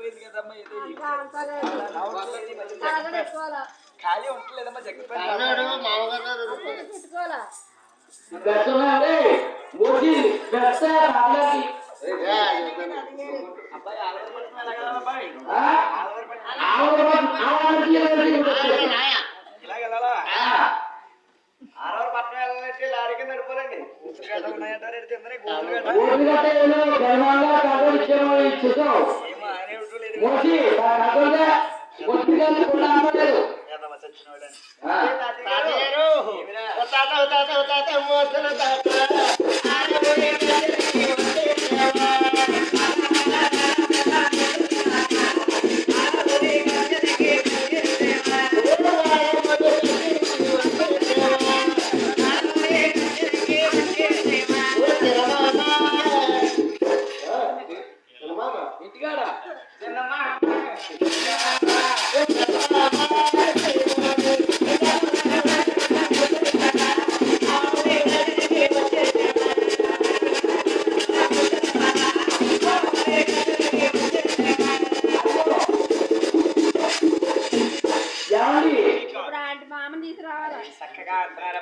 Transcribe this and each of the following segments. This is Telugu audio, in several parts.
జరిగిపోయింది కదమ్మా ఏదో ఖాళీ పెద్ద రాళ్ళకి అబ్బాయి ఆలవరి ఏదమ్మా తాతగారు తాత తాత తాత తాత.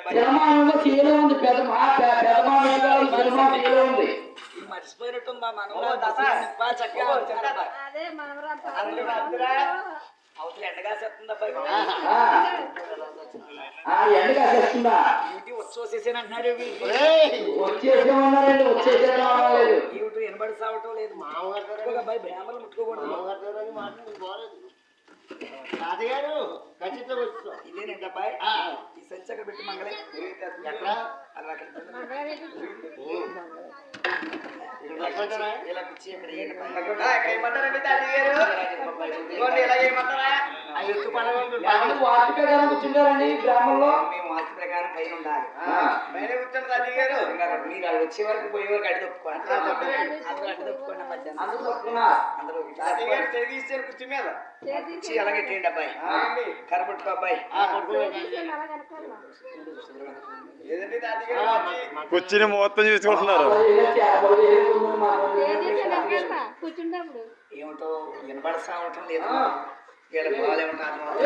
జనమానంలో చీల ఉంది పెద్ద మా ఉంది మర్చిపోయినట్టుంది చక్కగా మనవరాలు? అవతల ఎండగా చేస్తుంది ఎండగా డ్యూటీ వచ్చేసేసాను వీడికి. వచ్చేసేమన్నారండి వచ్చేసేమనలేదు ఈవిడ ఎనబడి సావటం లేదు. మామగారు అబ్బాయి బ్రాహ్మణులు ముట్టుకోకూడదు. మామగారు మాటలు బాలేదు తాతగారు ఖచ్చితంగా వచ్చాం ఇదేనండి అబ్బాయి? ఈ సంచి అక్కడ పెట్టి మంగళే ఎక్కడ? ఇలా పిచ్చి ఇక్కడ ఏమంటారండి తాతయ్య గారు? ఇదిగోండి, ఇలా ఏమంటారా? ఆ ఎత్తు ప్రకారం కూర్చుంటారండి గ్రామంలో మేము పైన ఉండాలి మీరు అది వచ్చే వరకు పోయే వరకు అడ్డు తప్పుకోండి అందరూ తప్పుకోండి మధ్యాహ్నం. అందరూ తప్పుకున్నా కుర్చీ మీద. కుర్చీ అబ్బాయి. కరపట్టుకో అబ్బాయి. కూర్చుని మొత్తం చూసుకుంటున్నారు. ఏమిటో వినబడి సావటం లేదు వీళ్ళ బాగా ఏమంటారు అప్ప తాత ఓ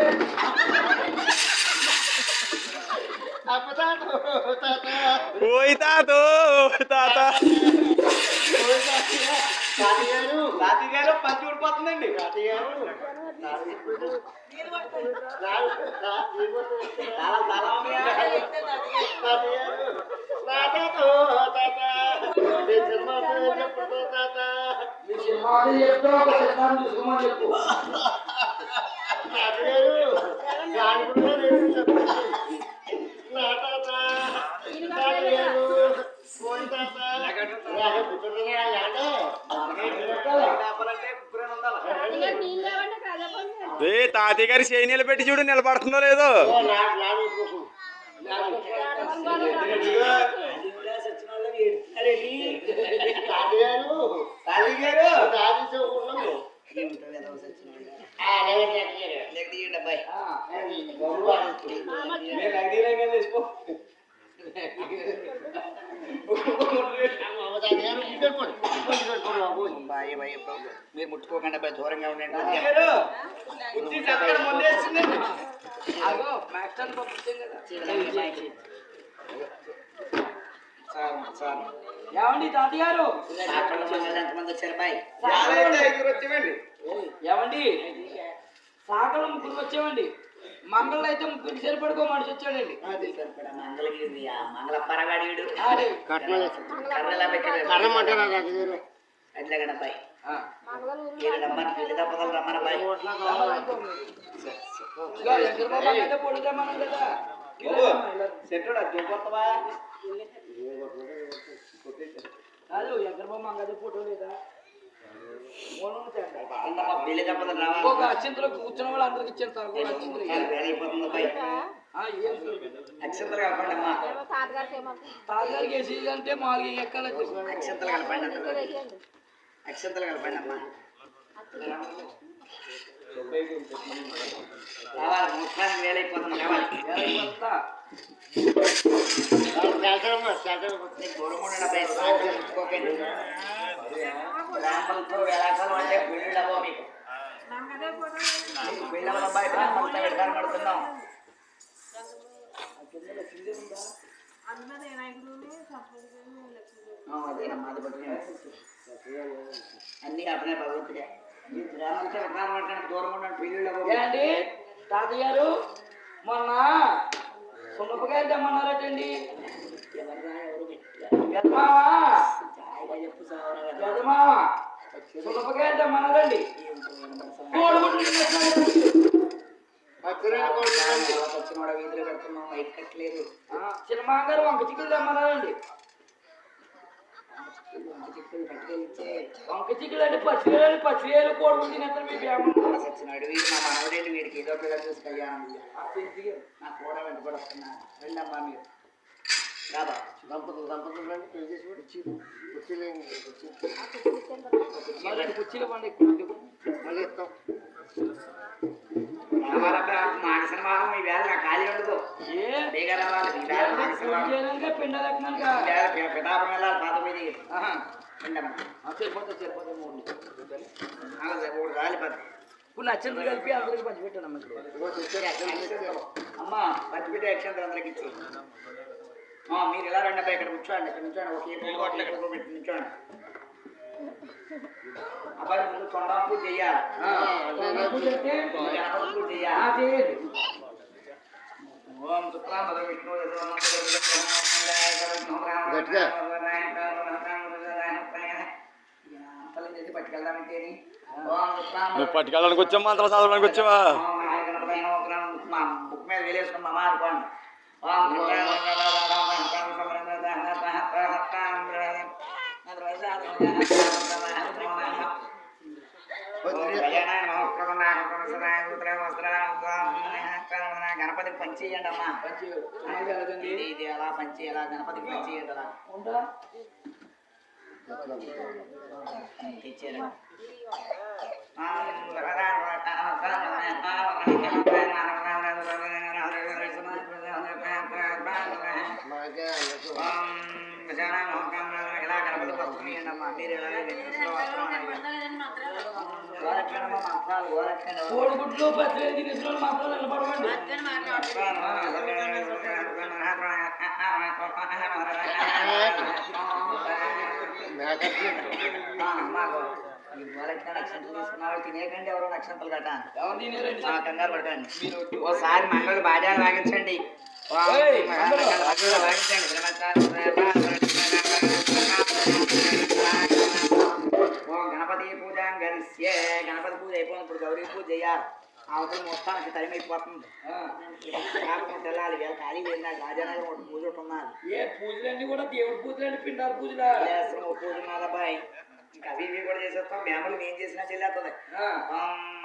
తాత ఓయ్ తాతో తాత. తాతగారు తాతయ్య గారు పంచి ఊడిపోతుందండి తాతగారు చాలా చాలా ఉన్నాయా? తాతగారు నా తాత ఓ తాత నీ సినిమా చెప్పు తాత మీ సినిమా చెప్తా ఒక సినిమా చూసుకోమని చెప్పు తాతగారు దాని కూడా నేను చెప్పండి నా తాత తాతగారు పోయి తాత నాకు పుట్టుకునే అంటే ఆపాలంటే కుక్కరేనా ఉండాలా? ఇక నీళ్ళు లేవంటే కదా పని ఏ తాతయ్య గారి చేయి నిలబెట్టి చూడు నిలబడుతుందో లేదో. నాకు లాడు కోసం దేవుడా సచ్చిన వాళ్ళని ఏడుస్తున్నారేంటి? తాతగారు తాతయ్య గారు తాతతో ఉన్నాము ఏమిటో ఏదో సచ్చిన వాళ్ళు. అలాగే తాతగారు లెక్క తీయండి అబ్బాయి అది గొడవ ఆడుతుంది. నేను లెక్క తీయలేక తీసుకో. అమ్మ తాతగారు ఇంటి పడి ఇంటి పడి బాబు బాయ్ బాయ్. మీరు ముట్టుకోకండి అబ్బాయి దూరంగా ఉండండి. అగో మాస్టర్ పంపించాం కదా. ఏమండి తాతయ్య గారు? ఎంతమంది వచ్చారు బాయ్? ఏమండి? సాగలు ముగ్గురు వచ్చామండి మంగళ అయితే ముగ్గురు సరిపడుకో మనిషి వచ్చాడండి. మంగళగిరి మంగళ కర్రమంటారా తాతగారు అట్లా రమ్మని తప్పదలు రమ్మని కాదు. ఎక్కడ బొమ్మ అంగది ఫోటో లేదా? అత్యంతలో కూర్చున్న వాళ్ళు అందరికి ఏం అక్షంతలు కలపండి అమ్మా. తాతగారికి వేసి అంటే మాకు ఎక్కాలి? అక్షంతలు కలపండి అక్షంతలు కలపండి అమ్మా. రావాలి మొత్తానికి వేలైపోతుంది కావాలి శాసనమ్మ శాసనం నీకు వేలాకాలం అంటే పెళ్ళిళ్ళవో మీకు. అబ్బాయి అదేనమ్మా అది పట్టుకునే అన్నీ అట్లనే భగవంతుడే. ఈ గ్రామంతో విధానం అంటే దూరం ఉన్నాడు పెళ్ళిళ్ళు. ఏంటి? తాతయ్య గారు మొన్న సున్నపకాయలు తెమ్మన్నారటండి? పెద్దమావా. పెద్దమావా సున్నపకాయలు తెమ్మన్నారండి. వచ్చినోడ వీధిలో పెడుతున్నాం కట్టలేదు. గారు వంక చిక్కులు తెమ్మన్నారండి. చిక్కులు పట్టుకెళ్ళిచ్చే వంక చిక్కులు అంటే పచ్చివేలు పచ్చివేలు కోడిగుడ్లు తినేస్తారు మీ బ్యామ సచ్చినాడు వీడు మా మనవడేంటి వీడికి? ఏదో పిల్లలు చూసి కళ్యాణం. నా కూడా వెంట కూడా వస్తున్నా. వెళ్ళమ్మా మీరు. రాబా దంపతులు దంపతులు రండి పెళ్ళి చేసి కుర్చీలు కుర్చీలు. ఏంటి? కుర్చీలు కుర్చీలు పండి మళ్ళీ ఇస్తాం పిఠాపురం వెళ్ళాలి పాత మీది మూడు మూడు రాలి పది. ఇప్పుడు నచ్చింది కలిపి అందరికి పంచిపెట్టాను అమ్మ అమ్మా పచ్చిపిట్ట యక్షంత అందరికి ఇచ్చి. ఆ, మీరు ఎలా రండి అబ్బాయి ఇక్కడ కూర్చోండి ఇక్కడ కూర్చోండి ఒక ఏపీ కోట్ల ఇక్కడ. అబ్బాయి ముందు తొండాపు చెయ్యాలి పూజ అంటే గణపతి పూజ ఆ, చేయాలి చేయండి ఓం శుక్లాంబర విష్ణు గట్టిగా. నువ్వు పట్టుకెళ్ళడానికి వచ్చావు? మంత్రం చదవడానికి వచ్చావా? బుక్ మీద వేలేసుకుని అనుకోండి చేయండి అమ్మా ఇది ఇది అలా పంచి గణపతికి పంచి చేయండి అలా తెచ్చారు కోడిగుడ్లు పచ్చివేలు తినేసిన మాత్రం నిలబడమండి. తినేకండి ఎవరో నక్షత్రాలు కట్ట కంగారు పడకండి ఓసారి బాజా. వాగించండి. గరిస్యే గణపతి పూజ అయిపోయింది ఇప్పుడు గౌరీ పూజ చేయాలి. అవతల మొత్తానికి టైం అయిపోతుంది. కాకపోతే వెళ్ళాలి వీళ్ళ ఖాళీ వెళ్ళినాడు రాజానగర్ ఒక పూజ ఒకటి ఉన్నది ఏ పూజలన్నీ కూడా దేవుడి పూజలండి పిండాల పూజలా? పూజ ఉన్నది అబ్బాయి. ఇంకా అవి ఇవి కూడా చేసేస్తాం. మేము చేసినా చెల్లేస్తుంది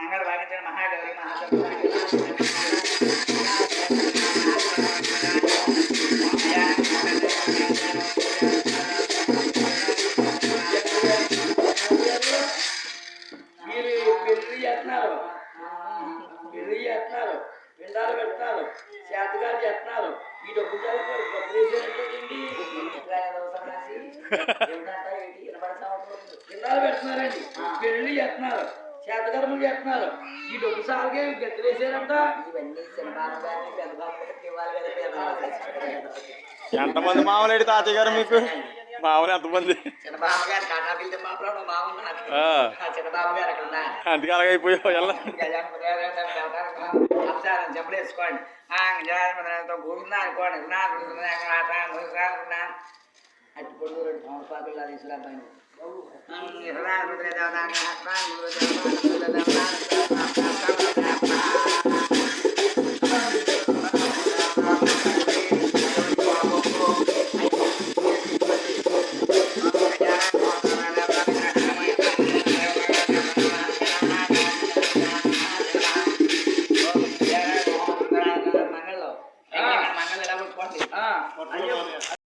మంగళ భాగించండి మహాగౌరి మహాగౌరి చేతకర్మలు చేస్తున్నారు. ఈ డబ్బు సాలకే గెత్తలేసారంట ఇవన్నీ. ఎంతమంది మామలేడు తాతయ్య గారు మీకు మామూలు ఎంతమంది అందుకే అలాగైపోయావు చెప్పలేసుకోండి గోవింద అనుకోండి. అట్టుకొండు రెండు సంవత్సరాలు తీసుకురాబాయి Rado,